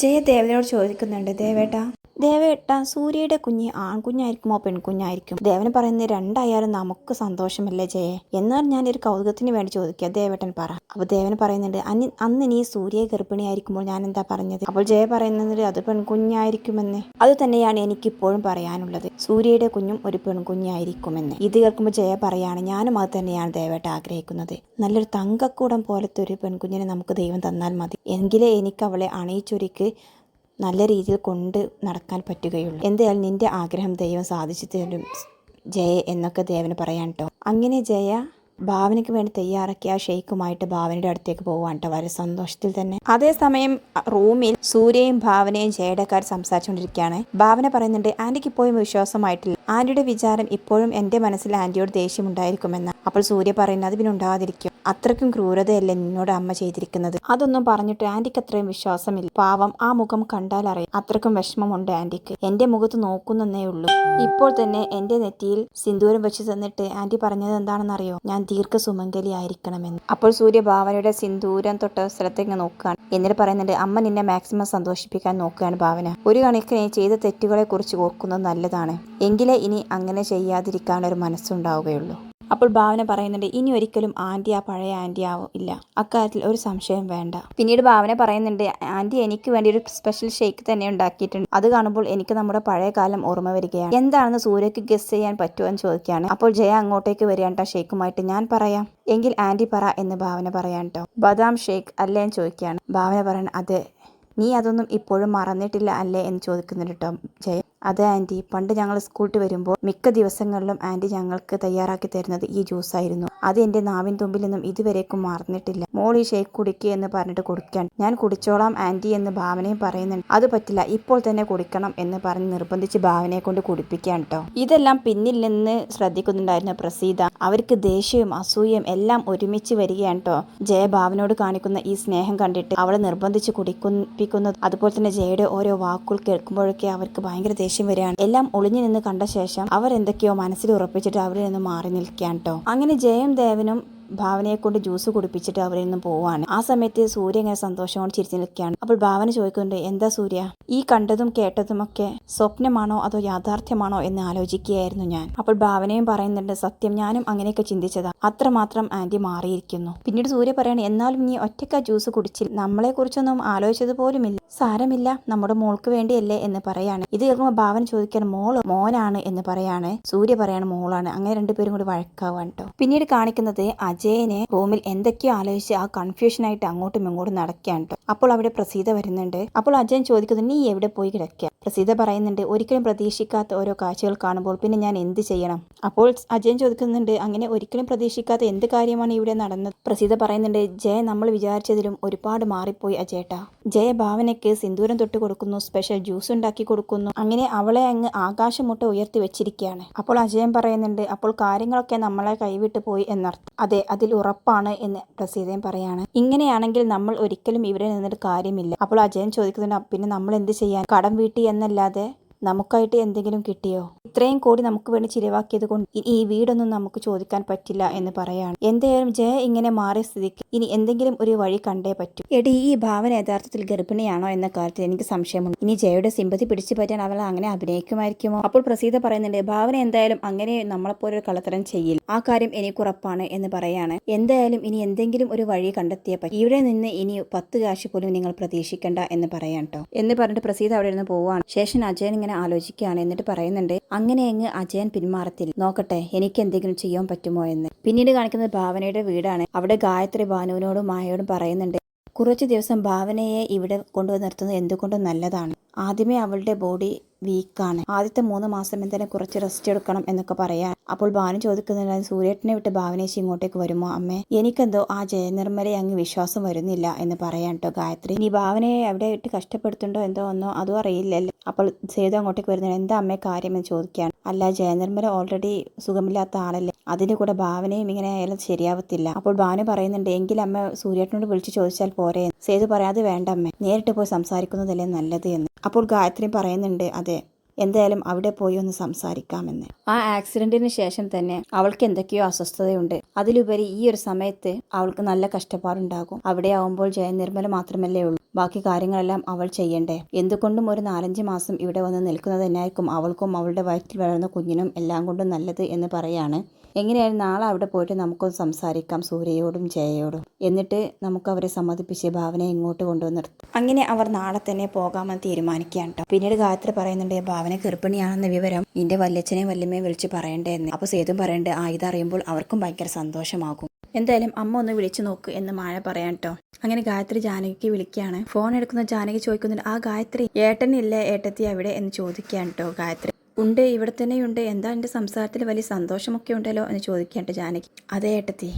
ജയ ദേവനോട് ചോദിക്കുന്നുണ്ട് ദേവേട്ട. ദേവേട്ട സൂര്യയുടെ കുഞ്ഞ് ആൺകുഞ്ഞായിരിക്കുമോ പെൺകുഞ്ഞായിരിക്കും ദേവന് പറയുന്നത് രണ്ടായാലും നമുക്ക് സന്തോഷമല്ലേ ജയ എന്നാൽ ഞാൻ ഒരു കൗതുകത്തിന് വേണ്ടി ചോദിക്കുക ദേവേട്ടൻ പറ. അപ്പോൾ ദേവൻ പറയുന്നുണ്ട് അന്ന് അന്ന് നീ സൂര്യ ഗർഭിണിയായിരിക്കുമ്പോൾ ഞാൻ എന്താ പറഞ്ഞത്? അപ്പോൾ ജയ പറയുന്നത് അത് പെൺകുഞ്ഞായിരിക്കുമെന്ന്. അത് തന്നെയാണ് എനിക്കിപ്പോഴും പറയാനുള്ളത്. സൂര്യയുടെ കുഞ്ഞും ഒരു പെൺകുഞ്ഞായിരിക്കുമെന്ന്. ഇത് കേൾക്കുമ്പോൾ ജയ പറയാണ് ഞാനും അത് തന്നെയാണ് ദേവേട്ട ആഗ്രഹിക്കുന്നത്. നല്ലൊരു തങ്കക്കൂടം പോലത്തെ ഒരു പെൺകുഞ്ഞിനെ നമുക്ക് ദൈവം തന്നാൽ മതി. എങ്കിലേ എനിക്ക് അവളെ അണിയിച്ചൊരുക്ക് നല്ല രീതിയിൽ കൊണ്ട് നടക്കാൻ പറ്റുകയുള്ളൂ. എന്തായാലും നിന്റെ ആഗ്രഹം ദൈവം സാധിച്ചു തരും ജയ എന്നൊക്കെ ദേവന് പറയാൻ കേട്ടോ അങ്ങനെ ജയ ഭാവനയ്ക്ക് വേണ്ടി തയ്യാറാക്കിയ ആ ഷെയ്ക്കുമായിട്ട് ഭാവനയുടെ അടുത്തേക്ക് പോവാൻ കേട്ടോ വളരെ സന്തോഷത്തിൽ തന്നെ. അതേസമയം റൂമിൽ സൂര്യയും ഭാവനയും ജയയുടെ കാര്യം സംസാരിച്ചുകൊണ്ടിരിക്കുകയാണ്. ഭാവന പറയുന്നുണ്ട് ആന്റിക്ക് ഇപ്പോഴും വിശ്വാസമായിട്ടില്ല. ആന്റിയുടെ വിചാരം ഇപ്പോഴും എന്റെ മനസ്സിൽ ആന്റിയോട് ദേഷ്യമുണ്ടായിരിക്കുമെന്ന്. അപ്പോൾ സൂര്യ പറയുന്നത് പിന്നെ ഉണ്ടാകാതിരിക്കും അത്രയ്ക്കും ക്രൂരതയല്ലേ നിന്നോട് അമ്മ ചെയ്തിരിക്കുന്നത്? അതൊന്നും പറഞ്ഞിട്ട് ആന്റിക്ക് അത്രയും വിശ്വാസമില്ല. പാവം ആ മുഖം കണ്ടാൽ അറിയാം. അത്രയ്ക്കും വിഷമമുണ്ട് ആന്റിക്ക് എന്റെ മുഖത്ത് നോക്കുന്നേ ഉള്ളൂ. ഇപ്പോൾ തന്നെ എന്റെ നെറ്റിയിൽ സിന്ദൂരം വെച്ച് തന്നിട്ട് ആന്റി പറഞ്ഞത് എന്താണെന്നറിയോ? ഞാൻ ദീർഘ സുമംഗലി ആയിരിക്കണമെന്ന്. അപ്പോൾ സൂര്യ ഭാവനയുടെ സിന്ദൂരം തൊട്ട സ്ഥലത്തേക്ക് നോക്കുകയാണ്. എന്നിട്ട് പറയുന്നുണ്ട് അമ്മ നിന്നെ മാക്സിമം സന്തോഷിപ്പിക്കാൻ നോക്കുകയാണ് ഭാവന. ഒരു കണക്കിന് ചെയ്ത തെറ്റുകളെ കുറിച്ച് ഓർക്കുന്നത് നല്ലതാണ്. എങ്കിലേ ഇനി അങ്ങനെ ചെയ്യാതിരിക്കാനൊരു മനസ്സുണ്ടാവുകയുള്ളൂ. അപ്പോൾ ഭാവന പറയുന്നുണ്ട് ഇനി ഒരിക്കലും ആന്റി ആ പഴയ ആന്റി ആവും ഇല്ല. അക്കാര്യത്തിൽ ഒരു സംശയം വേണ്ട. പിന്നീട് ഭാവന പറയുന്നുണ്ട് ആന്റി എനിക്ക് വേണ്ടി ഒരു സ്പെഷ്യൽ ഷേക്ക് തന്നെ ഉണ്ടാക്കിയിട്ടുണ്ട്. അത് കാണുമ്പോൾ എനിക്ക് നമ്മുടെ പഴയ കാലം ഓർമ്മ വരികയാണ്. എന്താണെന്ന് സൂര്യക്ക് ഗസ് ചെയ്യാൻ പറ്റുമോ എന്ന് ചോദിക്കുകയാണ്. അപ്പോൾ ജയ അങ്ങോട്ടേക്ക് വരികയാണ്ട ട്ടോ ഷേക്കുമായിട്ട് ഞാൻ പറയാം. എങ്കിൽ ആന്റി പറ എന്ന് ഭാവന പറയാൻ കേട്ടോ ബദാം ഷേക്ക് അല്ലേ? എന്ന് ചോദിക്കുകയാണ്. ഭാവന പറയണം അതെ. നീ അതൊന്നും ഇപ്പോഴും മറന്നിട്ടില്ല അല്ലേ? എന്ന് ചോദിക്കുന്നുണ്ട് കേട്ടോ ജയ. അതെ ആന്റി. പണ്ട് ഞങ്ങൾ സ്കൂളിൽ വരുമ്പോൾ മിക്ക ദിവസങ്ങളിലും ആന്റി ഞങ്ങൾക്ക് തയ്യാറാക്കി തരുന്നത് ഈ ജ്യൂസായിരുന്നു. അത് എന്റെ നാവിൻ തുമ്പിൽ നിന്നും ഇതുവരേക്കും മറന്നിട്ടില്ല. മോൾ ഈ ഷേക്ക് കുടിക്കുക എന്ന് പറഞ്ഞിട്ട് കുടിക്കാൻ. ഞാൻ കുടിച്ചോളാം ആന്റി എന്ന് ഭാവനയും പറയുന്നുണ്ട്. അത് പറ്റില്ല ഇപ്പോൾ തന്നെ കുടിക്കണം എന്ന് പറഞ്ഞ് നിർബന്ധിച്ച് ഭാവനയെ കൊണ്ട് കുടിപ്പിക്കാൻ കേട്ടോ ഇതെല്ലാം പിന്നിൽ നിന്ന് ശ്രദ്ധിക്കുന്നുണ്ടായിരുന്ന പ്രസീത. അവർക്ക് ദേഷ്യവും അസൂയയും എല്ലാം ഒരുമിച്ച് വരികയാണ് കേട്ടോ ജയ ഭാവനോട് കാണിക്കുന്ന ഈ സ്നേഹം കണ്ടിട്ട് അവളെ നിർബന്ധിച്ച് കുടിപ്പിക്കുന്നത് അതുപോലെ തന്നെ ജയയുടെ ഓരോ വാക്കുകൾ കേൾക്കുമ്പോഴൊക്കെ അവർക്ക് ഭയങ്കര ദേഷ്യം വരികയാണ്. എല്ലാം ഒളിഞ്ഞു നിന്ന് കണ്ട ശേഷം അവർ എന്തൊക്കെയോ മനസ്സിൽ ഉറപ്പിച്ചിട്ട് അവരിൽ നിന്ന് മാറി നിൽക്കുകയാണ് കേട്ടോ അങ്ങനെ ജയം ദേവനും ഭാവനയെ കൊണ്ട് ജ്യൂസ് കുടിപ്പിച്ചിട്ട് അവരിൽ നിന്ന് പോവാണ് ആ സമയത്ത് സൂര്യ ഇങ്ങനെ സന്തോഷമോട് ചിരിച്ചു നിൽക്കുകയാണ് അപ്പോൾ ഭാവന ചോദിക്കുന്നുണ്ട് എന്താ സൂര്യ? ഈ കണ്ടതും കേട്ടതും ഒക്കെ സ്വപ്നമാണോ അതോ യാഥാർത്ഥ്യമാണോ എന്ന് ആലോചിക്കുകയായിരുന്നു ഞാൻ. അപ്പോൾ ഭാവനയും പറയുന്നുണ്ട് സത്യം ഞാനും അങ്ങനെയൊക്കെ ചിന്തിച്ചതാ. അത്രമാത്രം ആന്റി മാറിയിരിക്കുന്നു. പിന്നീട് സൂര്യ പറയാണ് എന്നാലും നീ ഒറ്റക്ക ജ്യൂസ് കുടിച്ചിൽ നമ്മളെ കുറിച്ചൊന്നും ആലോചിച്ചത് പോലുമില്ല സാരമില്ല. നമ്മുടെ മോൾക്ക് വേണ്ടിയല്ലേ എന്ന് പറയാണ്. ഇത് കേൾക്കുമ്പോൾ ഭാവന ചോദിക്കാൻ മോൾ മോനാണ് എന്ന് പറയാണ്. സൂര്യ പറയാണ് മോളാണ്. അങ്ങനെ രണ്ടുപേരും കൂടി വഴക്കാവാണ് കേട്ടോ പിന്നീട് കാണിക്കുന്നത് അജയനെ റൂമിൽ എന്തൊക്കെയോ ആലോചിച്ച് ആ കൺഫ്യൂഷനായിട്ട് അങ്ങോട്ടും ഇങ്ങോട്ടും നടക്കുകയാണ് കേട്ടോ അപ്പോൾ അവിടെ പ്രസീത വരുന്നുണ്ട്. അപ്പോൾ അജയൻ ചോദിക്കുന്നത് നീ എവിടെ പോയി കിടക്കുക? പ്രസീത പറയുന്നുണ്ട് ഒരിക്കലും പ്രതീക്ഷിക്കാത്ത ഓരോ കാഴ്ചകൾ കാണുമ്പോൾ പിന്നെ ഞാൻ എന്ത് ചെയ്യണം? അപ്പോൾ അജയൻ ചോദിക്കുന്നുണ്ട് അങ്ങനെ ഒരിക്കലും പ്രതീക്ഷിക്കാത്ത എന്ത് കാര്യമാണ് ഇവിടെ നടന്നത്? പ്രസീത പറയുന്നുണ്ട് ജയ നമ്മൾ വിചാരിച്ചതിലും ഒരുപാട് മാറിപ്പോയി അജേട്ടാ. ജയ ഭാവനയ്ക്ക് സിന്ദൂരം തൊട്ട് കൊടുക്കുന്നു സ്പെഷ്യൽ ജ്യൂസ് ഉണ്ടാക്കി കൊടുക്കുന്നു. അങ്ങനെ അവളെ അങ്ങ് ആകാശം മുട്ട ഉയർത്തി വെച്ചിരിക്കുകയാണ്. അപ്പോൾ അജയൻ പറയുന്നുണ്ട് അപ്പോൾ കാര്യങ്ങളൊക്കെ നമ്മളെ കൈവിട്ട് പോയി എന്നർത്ഥം. അതെ അതിൽ ഉറപ്പാണ് എന്ന് പ്രസീതയും പറയാണ്. ഇങ്ങനെയാണെങ്കിൽ നമ്മൾ ഒരിക്കലും ഇവരെ നിന്നിട്ട് കാര്യമില്ല. അപ്പോൾ അജയൻ ചോദിക്കുന്നുണ്ട് പിന്നെ നമ്മൾ എന്ത് ചെയ്യാൻ? കടം വീട്ടി എന്നല്ലാതെ നമുക്കായിട്ട് എന്തെങ്കിലും കിട്ടിയോ? ഇത്രയും കോടി നമുക്ക് വേണ്ടി ചിലവാക്കിയത് കൊണ്ട് ഈ വീടൊന്നും നമുക്ക് ചോദിക്കാൻ പറ്റില്ല എന്ന് പറയാണ്. എന്തായാലും ജയ ഇങ്ങനെ മാറിയ സ്ഥിതിക്ക് ഇനി എന്തെങ്കിലും ഒരു വഴി കണ്ടേ പറ്റൂ. എടി ഈ ഭാവന യഥാർത്ഥത്തിൽ ഗർഭിണിയാണോ എന്ന കാര്യത്തിൽ എനിക്ക് സംശയമുണ്ട്. ഇനി ജയയുടെ സിമ്പതി പിടിച്ചു പറ്റാൻ അവൾ അങ്ങനെ അഭിനയിക്കുമായിരിക്കുമോ? അപ്പോൾ പ്രസീത പറയുന്നുണ്ട് ഭാവന എന്തായാലും അങ്ങനെ നമ്മളെപ്പോലെ ഒരു കള്ളത്തരം ചെയ്യില്ല. ആ കാര്യം എനിക്ക് ഉറപ്പാണ് എന്ന് പറയാണ്. എന്തായാലും ഇനി എന്തെങ്കിലും ഒരു വഴി കണ്ടെത്തിയ പറ്റും. ഇവിടെ നിന്ന് ഇനി പത്ത് കാശ് പോലും നിങ്ങൾ പ്രതീക്ഷിക്കണ്ട എന്ന് പറയാം കേട്ടോ എന്ന് പറഞ്ഞിട്ട് പ്രസീത അവിടെ നിന്ന് പോവാണ് ശേഷം അജയൻ ഇങ്ങനെ ആലോചിക്കുകയാണ് എന്നിട്ട് പറയുന്നുണ്ട് അങ്ങനെ അങ്ങ് അജയൻ പിന്മാറത്തില്ല. നോക്കട്ടെ എനിക്ക് എന്തെങ്കിലും ചെയ്യാൻ പറ്റുമോ എന്ന്. പിന്നീട് കാണിക്കുന്നത് ഭാവനയുടെ വീടാണ്. അവിടെ ഗായത്രി ഭാനുവിനോടും മായയോടും പറയുന്നുണ്ട് കുറച്ച് ദിവസം ഭാവനയെ ഇവിടെ കൊണ്ടുവന്ന് നിർത്തുന്നത് എന്തുകൊണ്ടും നല്ലതാണ്. ആദ്യമേ അവളുടെ ബോഡി വീക്കാണ്. ആദ്യത്തെ മൂന്ന് മാസം തന്നെ കുറച്ച് റെസ്റ്റ് എടുക്കണം എന്നൊക്കെ പറയാം അപ്പോൾ ഭാനു ചോദിക്കുന്നുണ്ട് സൂര്യേട്ടനെ വിട്ട് ഭാവനേശി ഇങ്ങോട്ടേക്ക് വരുമോ? അമ്മേ എനിക്കെന്തോ ആ ജയനിർമ്മലെ അങ്ങ് വിശ്വാസം വരുന്നില്ല എന്ന് പറയാൻ കേട്ടോ ഗായത്രി. ഇനി ഭാവനയെ എവിടെ ഇട്ട് കഷ്ടപ്പെടുത്തുണ്ടോ എന്തോ ഒന്നോ അതും അറിയില്ലല്ലോ. അപ്പോൾ സേതു അങ്ങോട്ടേക്ക് വരുന്നുണ്ട് എന്താ അമ്മേ കാര്യം എന്ന് ചോദിക്കുകയാണ്. അല്ല ജയനിർമ്മല ഓൾറെഡി സുഖമില്ലാത്ത ആളല്ലേ. അതിന്റെ കൂടെ ഭാവനയും ഇങ്ങനെ ആയാലും ശരിയാവത്തില്ല. അപ്പോൾ ഭാവന പറയുന്നുണ്ട് എങ്കിൽ അമ്മ സൂര്യേട്ടനോട് വിളിച്ചു ചോദിച്ചാൽ പോരെ സേതു പറയാതെ വേണ്ട അമ്മ. നേരിട്ട് പോയി സംസാരിക്കുന്നതല്ലേ നല്ലത് എന്ന്. അപ്പോൾ ഗായത്രി പറയുന്നുണ്ട് അതെ എന്തായാലും അവിടെ പോയി ഒന്ന് സംസാരിക്കാമെന്ന്. ആ ആക്സിഡന്റിന് ശേഷം തന്നെ അവൾക്ക് എന്തൊക്കെയോ അസ്വസ്ഥതയുണ്ട്. അതിലുപരി ഈ ഒരു സമയത്ത് അവൾക്ക് നല്ല കഷ്ടപ്പാടുണ്ടാകും. അവിടെ ആവുമ്പോൾ ജയനിർമ്മല മാത്രമല്ലേ ഉള്ളൂ. ബാക്കി കാര്യങ്ങളെല്ലാം അവൾ ചെയ്യണ്ടേ? എന്തുകൊണ്ടും ഒരു നാലഞ്ച് മാസം ഇവിടെ വന്ന് നിൽക്കുന്നത് തന്നെയായിരിക്കും. അവൾക്കും അവളുടെ വയറ്റിൽ വളർന്ന കുഞ്ഞിനും എല്ലാം കൊണ്ടും നല്ലത് എന്ന് പറയാണ് എങ്ങനെയായാലും നാളെ അവിടെ പോയിട്ട് നമുക്കൊന്ന് സംസാരിക്കാം സൂര്യയോടും ജയയോടും. എന്നിട്ട് നമുക്ക് അവരെ സമ്മതിപ്പിച്ച് ഭാവനയെ ഇങ്ങോട്ട് കൊണ്ടുവന്നിർത്തും അങ്ങനെ അവർ നാളെ തന്നെ പോകാമെന്ന് തീരുമാനിക്കുകയാണ് ട്ടോ. പിന്നീട് ഗായത്രി പറയുന്നുണ്ട് ഭാവന ഗർഭിണിയാണെന്ന വിവരം നിന്റെ വല്യച്ഛനെ വല്യമ്മയെ വിളിച്ച് പറയണ്ടേ എന്ന്. അപ്പോൾ സേതും പറയണ്ട ആ ഇതറിയുമ്പോൾ അവർക്കും ഭയങ്കര സന്തോഷമാകും. എന്തായാലും അമ്മ ഒന്ന് വിളിച്ചു നോക്ക് എന്ന് മായ പറയാം കേട്ടോ അങ്ങനെ ഗായത്രി ജാനകിക്ക് വിളിക്കുകയാണ്. ഫോൺ എടുക്കുന്ന ജാനകി ചോദിക്കുന്നുണ്ട് ആ ഗായത്രി ഏട്ടനില്ലേ ഏട്ടത്തി അവിടെ? എന്ന് ചോദിക്കുകയാണ് കേട്ടോ ഗായത്രി. ഉണ്ട് ഇവിടെ തന്നെയുണ്ട് എന്താ എന്റെ സംസാരത്തിൽ വലിയ സന്തോഷമൊക്കെ ഉണ്ടല്ലോ എന്ന് ചോദിക്കേണ്ട ജാനകി. അതേ ഏട്ടത്തി.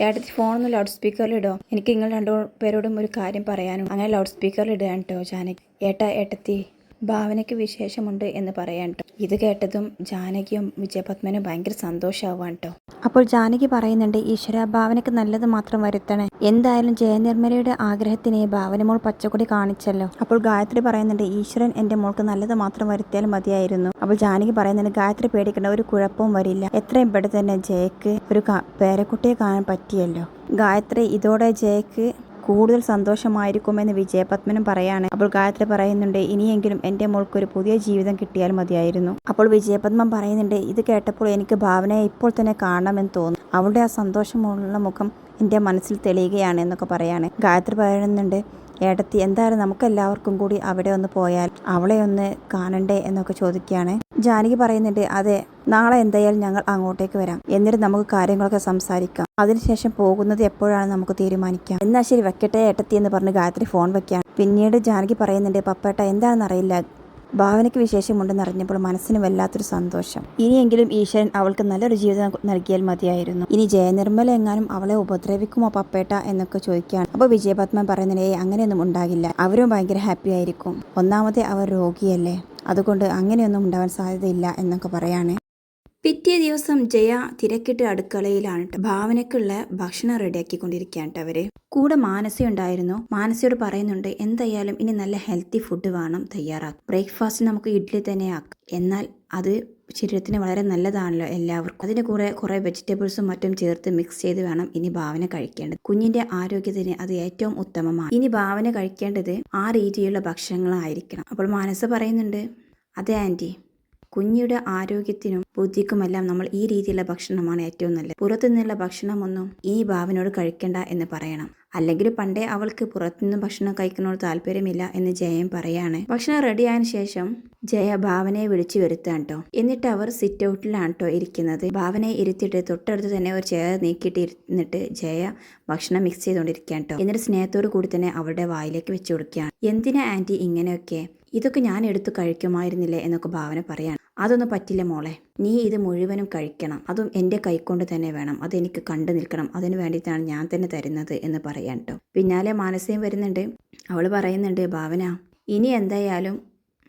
ഏട്ടത്തി ഫോണൊന്ന് ലൗഡ് സ്പീക്കറിൽ ഇടോ. എനിക്ക് നിങ്ങൾ രണ്ടു പേരോടും ഒരു കാര്യം പറയാനും അങ്ങനെ ലൗഡ് സ്പീക്കറിൽ ഇടുകയാണ് കേട്ടോ ജാനകി. ഏട്ടാ ഏട്ടത്തി. ഭാവനയ്ക്ക് വിശേഷമുണ്ട് എന്ന് പറയാൻ കേട്ടോ ഇത് കേട്ടതും ജാനകിയും വിജയപത്മനും ഭയങ്കര സന്തോഷമാവാൻ കേട്ടോ അപ്പോൾ ജാനകി പറയുന്നുണ്ട് ഈശ്വര ഭാവനയ്ക്ക് നല്ലത് മാത്രം വരുത്തണേ. എന്തായാലും ജയനിർമ്മലയുടെ ആഗ്രഹത്തിന് ഭാവന മോൾ പച്ചക്കൊടി കാണിച്ചല്ലോ. അപ്പോൾ ഗായത്രി പറയുന്നുണ്ട് ഈശ്വരൻ എന്റെ മോൾക്ക് നല്ലത് മാത്രം വരുത്തിയാൽ മതിയായിരുന്നു. അപ്പോൾ ജാനകി പറയുന്നുണ്ട് ഗായത്രി പേടിക്കേണ്ട ഒരു കുഴപ്പവും വരില്ല. എത്രയും പെട്ടെന്ന് തന്നെ ജയക്ക് ഒരു പേരക്കുട്ടിയെ കാണാൻ പറ്റിയല്ലോ. ഗായത്രി ഇതോടെ ജയക്ക് കൂടുതൽ സന്തോഷമായിരിക്കുമെന്ന് വിജയപത്മനും പറയാണ്. അപ്പോൾ ഗായത്രി പറയുന്നുണ്ട് ഇനിയെങ്കിലും എന്റെ മോൾക്ക് ഒരു പുതിയ ജീവിതം കിട്ടിയാൽ മതിയായിരുന്നു. അപ്പോൾ വിജയപത്മൻ പറയുന്നുണ്ട് ഇത് കേട്ടപ്പോൾ എനിക്ക് ഭാവനയെ ഇപ്പോൾ തന്നെ കാണണമെന്ന് തോന്നുന്നു. അവളുടെ ആ സന്തോഷമുള്ള മുഖം എന്റെ മനസ്സിൽ തെളിയുകയാണ് എന്നൊക്കെ പറയാണ്. ഗായത്രി പറയുന്നുണ്ട് ഏട്ടത്തി എന്തായാലും നമുക്കെല്ലാവർക്കും കൂടി അവിടെ ഒന്ന് പോയാൽ അവളെ ഒന്ന് കാണണ്ടേ? എന്നൊക്കെ ചോദിക്കുകയാണ്. ജാനകി പറയുന്നുണ്ട് അതെ നാളെ എന്തായാലും ഞങ്ങൾ അങ്ങോട്ടേക്ക് വരാം. എന്നിട്ട് നമുക്ക് കാര്യങ്ങളൊക്കെ സംസാരിക്കാം. അതിനുശേഷം പോകുന്നത് എപ്പോഴാണ് നമുക്ക് തീരുമാനിക്കാം. എന്നാ ശരി വെക്കട്ടെ ഏട്ടത്തി എന്ന് പറഞ്ഞ് ഗായത്രി ഫോൺ വെക്കാം പിന്നീട് ജാനകി പറയുന്നുണ്ട് പപ്പേട്ട എന്താണെന്നറിയില്ല. ഭാവനയ്ക്ക് വിശേഷമുണ്ടെന്ന് അറിഞ്ഞപ്പോൾ മനസ്സിന് വല്ലാത്തൊരു സന്തോഷം. ഇനിയെങ്കിലും ഈശ്വരൻ അവൾക്ക് നല്ലൊരു ജീവിതം നൽകിയാൽ മതിയായിരുന്നു. ഇനി ജയനിർമ്മല എങ്ങാനും അവളെ ഉപദ്രവിക്കുമോ പപ്പേട്ട എന്നൊക്കെ ചോദിക്കുകയാണ്. അപ്പോൾ വിജയപത്മൻ പറയുന്നത് ഏയ് അങ്ങനെയൊന്നും ഉണ്ടാകില്ല. അവരും ഭയങ്കര ഹാപ്പി ആയിരിക്കും. ഒന്നാമതേ അവർ രോഗിയല്ലേ. അതുകൊണ്ട് അങ്ങനെയൊന്നും ഉണ്ടാവാൻ സാധ്യതയില്ല എന്നൊക്കെ പറയാണ്. പിറ്റേ ദിവസം ജയ തിരക്കിട്ട് അടുക്കളയിലാണ്. ഭാവനയ്ക്കുള്ള ഭക്ഷണം റെഡിയാക്കിക്കൊണ്ടിരിക്കുകയാണ് ട്ടോ അവർ. കൂടെ മാനസ ഉണ്ടായിരുന്നു മാനസയോട് പറയുന്നുണ്ട് എന്തായാലും ഇനി നല്ല ഹെൽത്തി ഫുഡ് വേണം തയ്യാറാക്കും ബ്രേക്ക്ഫാസ്റ്റ് നമുക്ക് ഇഡ്ഡലി തന്നെ ആക്കാം. എന്നാൽ അത് ശരീരത്തിന് വളരെ നല്ലതാണല്ലോ എല്ലാവർക്കും. അതിന് കൂടെ കുറേ വെജിറ്റബിൾസും മറ്റും ചേർത്ത് മിക്സ് ചെയ്ത് വേണം ഇനി ഭാവന കഴിക്കേണ്ടത്. കുഞ്ഞിന്റെ ആരോഗ്യത്തിന് അത് ഏറ്റവും ഉത്തമമാണ്. ഇനി ഭാവന കഴിക്കേണ്ടത് ആ രീതിയിലുള്ള ഭക്ഷണങ്ങളായിരിക്കണം. അപ്പോൾ മാനസ പറയുന്നുണ്ട് അതെ ആന്റി. കുഞ്ഞിയുടെ ആരോഗ്യത്തിനും ബുദ്ധിക്കുമെല്ലാം നമ്മൾ ഈ രീതിയിലുള്ള ഭക്ഷണമാണ് ഏറ്റവും നല്ലത്. പുറത്തുനിന്നുള്ള ഭക്ഷണമൊന്നും ഈ ഭാവനോട് കഴിക്കണ്ട എന്ന് പറയണം. അല്ലെങ്കിൽ പണ്ടേ അവൾക്ക് പുറത്തുനിന്ന് ഭക്ഷണം കഴിക്കുന്നതിനോട് താല്പര്യമില്ല എന്ന് ജയൻ പറയാണ്. ഭക്ഷണം റെഡിയായതിനു ശേഷം ജയ ഭാവനയെ വിളിച്ചു വരുത്താണ് കേട്ടോ. എന്നിട്ട് അവർ സിറ്റ് ഔട്ടിലാണ് കേട്ടോ ഇരിക്കുന്നത്. ഭാവനയെ ഇരുത്തിയിട്ട് തൊട്ടടുത്ത് തന്നെ ഒരു ചെയർ നീക്കിയിട്ട് ഇരുന്നിട്ട് ജയ ഭക്ഷണം മിക്സ് ചെയ്തുകൊണ്ടിരിക്കാൻ കേട്ടോ. എന്നിട്ട് സ്നേഹത്തോടു കൂടി തന്നെ അവളുടെ വായിലേക്ക് വെച്ചു കൊടുക്കുകയാണ്. എന്തിനാ ആന്റി ഇങ്ങനെയൊക്കെ? ഇതൊക്കെ ഞാൻ എടുത്തു കഴിക്കുമായിരുന്നില്ലേ എന്നൊക്കെ ഭാവന പറയാണ്. അതൊന്നും പറ്റില്ല മോളെ. നീ ഇത് മുഴുവനും കഴിക്കണം. അതും എന്റെ കൈക്കൊണ്ട് തന്നെ വേണം. അതെനിക്ക് കണ്ടു നിൽക്കണം. അതിന് വേണ്ടിയിട്ടാണ് ഞാൻ തന്നെ തരുന്നത് എന്ന് പറയാൻ കേട്ടോ പിന്നാലെ മാനസയും വരുന്നുണ്ട്. അവൾ പറയുന്നുണ്ട് ഭാവന ഇനി എന്തായാലും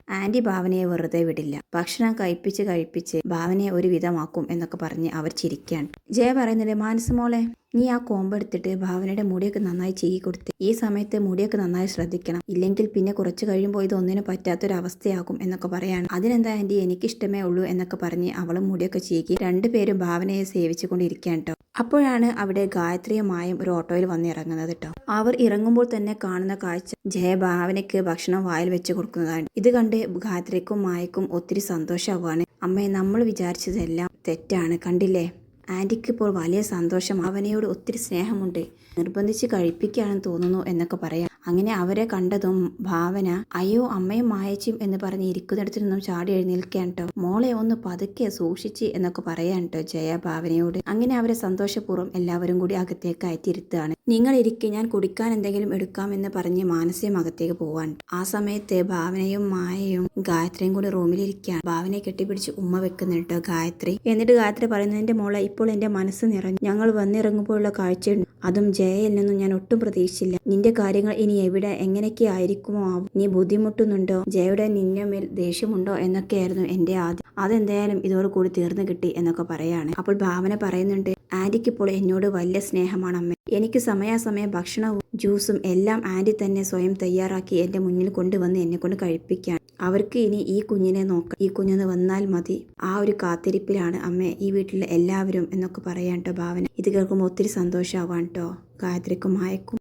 ആന്റി ഭാവനയെ വെറുതെ വിടില്ല. ഭക്ഷണം കഴിപ്പിച്ച് കഴിപ്പിച്ച് ഭാവനയെ ഒരു വിധമാക്കും എന്നൊക്കെ പറഞ്ഞ് അവർ ചിരിക്കാൻ. ജയ പറയുന്നുണ്ട് മാനസ മോളെ നീ ആ കോമ്പ് എടുത്തിട്ട് ഭാവനയുടെ മുടിയൊക്കെ നന്നായി ചെയ്യി കൊടുത്ത് ഈ സമയത്ത് മുടിയൊക്കെ നന്നായി ശ്രദ്ധിക്കണം. ഇല്ലെങ്കിൽ പിന്നെ കുറച്ച് കഴിയുമ്പോൾ ഇത് ഒന്നിനും പറ്റാത്തൊരവസ്ഥയാകും എന്നൊക്കെ പറയാണ്. അതിനെന്താ ആന്റി എനിക്കിഷ്ടമേ ഉള്ളൂ എന്നൊക്കെ പറഞ്ഞ് അവളും മുടിയൊക്കെ ചെയ്യിക്കി രണ്ടുപേരും ഭാവനയെ സേവിച്ചുകൊണ്ടിരിക്കുകയാണ് കേട്ടോ അപ്പോഴാണ് അവിടെ ഗായത്രിയുമായും ഒരു ഓട്ടോയിൽ വന്ന് ഇറങ്ങുന്നത് കേട്ടോ അവർ ഇറങ്ങുമ്പോൾ തന്നെ കാണുന്ന കാഴ്ച ജയ ഭാവനയ്ക്ക് ഭക്ഷണം വായിൽ വെച്ച് കൊടുക്കുന്നതാണ്. ഇത് കണ്ട് ഗായത്രിക്കും മായക്കും ഒത്തിരി സന്തോഷമാവുകയാണ് അമ്മയെ നമ്മൾ വിചാരിച്ചതെല്ലാം തെറ്റാണ്. കണ്ടില്ലേ? ആന്റിക്ക് ഇപ്പോൾ വലിയ സന്തോഷം. അവനയോട് ഒത്തിരി സ്നേഹമുണ്ട്. നിർബന്ധിച്ച് കഴിപ്പിക്കുകയാണെന്ന് തോന്നുന്നു എന്നൊക്കെ പറയാം. അങ്ങനെ അവരെ കണ്ടതും ഭാവന അയ്യോ അമ്മയും മായച്ചും എന്ന് പറഞ്ഞ് ഇരിക്കുന്നിടത്തു നിന്നും ചാടി എഴുന്നേൽക്കാൻ കേട്ടോ മോളെ ഒന്ന് പതുക്കെ സൂക്ഷിച്ച് എന്നൊക്കെ പറയാൻ കേട്ടോ ജയ ഭാവനയോട്. അങ്ങനെ അവരെ സന്തോഷപൂർവം എല്ലാവരും കൂടി അകത്തേക്ക് അയറ്റിരുത്താണ് നിങ്ങൾ ഇരിക്കെ ഞാൻ കുടിക്കാൻ എന്തെങ്കിലും എടുക്കാമെന്ന് പറഞ്ഞ് മാനസയും അകത്തേക്ക് പോവാൻ ആ സമയത്ത് ഭാവനയും മായയും ഗായത്രിയും കൂടി റൂമിലിരിക്കുകയാണ്. ഭാവനയെ കെട്ടിപ്പിടിച്ച് ഉമ്മ വെക്കുന്നുണ്ട് ഗായത്രി. എന്നിട്ട് ഗായത്രി പറയുന്നതിന്റെ മോളെ ഇപ്പോൾ എന്റെ മനസ്സ് നിറഞ്ഞു. ഞങ്ങൾ വന്നിറങ്ങുമ്പോഴുള്ള കാഴ്ചയുണ്ട്. അതും ജയയിൽ നിന്നും ഞാൻ ഒട്ടും പ്രതീക്ഷിച്ചില്ല. നിന്റെ കാര്യങ്ങൾ ഇനി എവിടെ എങ്ങനെയൊക്കെ ആയിരിക്കുമോ ആവും. നീ ബുദ്ധിമുട്ടുന്നുണ്ടോ? ജയയുടെ നിന്നെ മേൽ ദേഷ്യമുണ്ടോ എന്നൊക്കെയായിരുന്നു എന്റെ ആദ്യം. അതെന്തായാലും ഇതോടുകൂടി തീർന്നു കിട്ടി എന്നൊക്കെ പറയാണ്. അപ്പോൾ ഭാവന പറയുന്നുണ്ട് ആന്റിക്ക് ഇപ്പോൾ എന്നോട് വലിയ സ്നേഹമാണ് അമ്മ. എനിക്ക് സമയാസമയം ഭക്ഷണവും ജ്യൂസും എല്ലാം ആന്റി തന്നെ സ്വയം തയ്യാറാക്കി എന്റെ മുന്നിൽ കൊണ്ടുവന്ന് എന്നെ കൊണ്ട് കഴിപ്പിക്കാൻ അവർക്ക് ഇനി ഈ കുഞ്ഞിനെ നോക്ക ഈ കുഞ്ഞൊന്ന് വന്നാൽ മതി. ആ ഒരു കാത്തിരിപ്പിലാണ് അമ്മ ഈ വീട്ടിലെ എല്ലാവരും എന്നൊക്കെ പറയാൻ കേട്ടോ ഭാവന. ഇത് കേൾക്കുമ്പോൾ ഒത്തിരി സന്തോഷമാവാൻ കേട്ടോ ഗായത്രിക്കും മായക്കും.